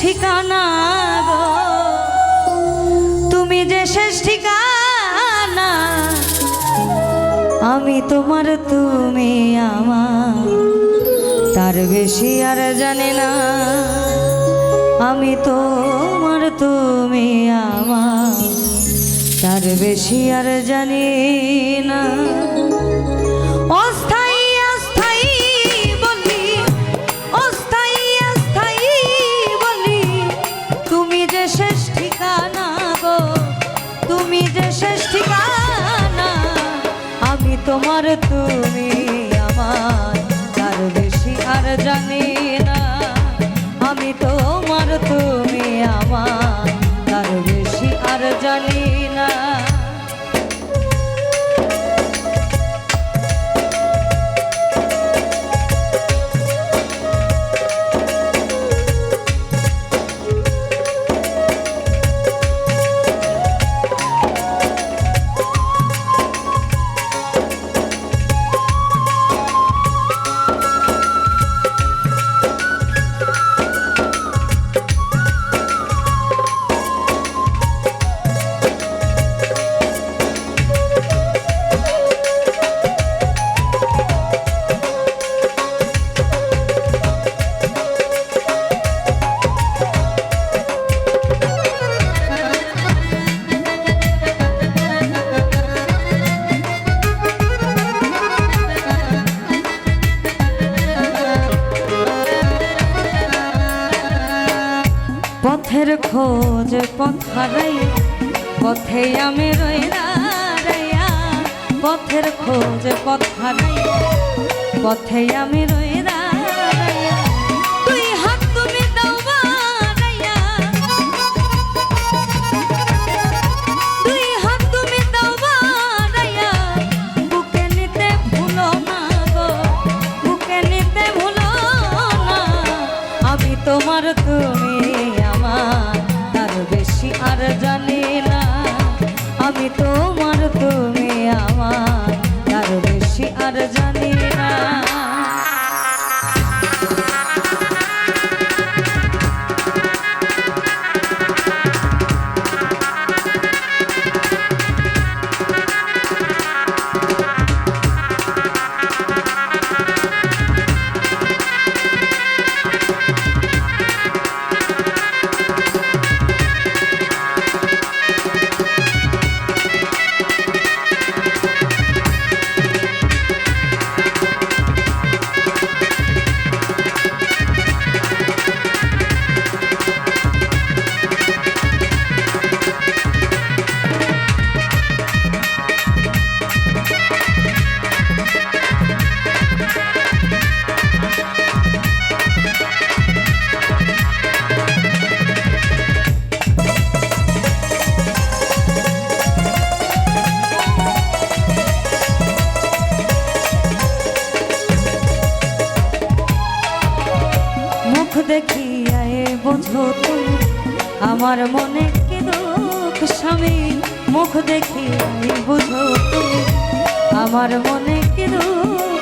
ঠিকানা গো। তুমি যে শেষ ঠিকানা, আমি তোমার তুমি আমার। তার বেশি আর জানি না, আমি তোমার তুমি আমার। তার বেশি আর জানি না। অস্থায় যে শেষ ঠিকানা গো, তুমি যে শেষ ঠিকানা, আমি তোমার তুমি আমার তার বেশি আর জানি পথের খোঁজ, পথ হারাই পথে আমি রই দাঁড়াইয়া পথের খোঁজ, পথ হারাই পথে আমি রই আর আমার মনে কি দুঃখ স্বামী? মুখ দেখি বুঝো তুমি। আমার মনে কি দুঃখ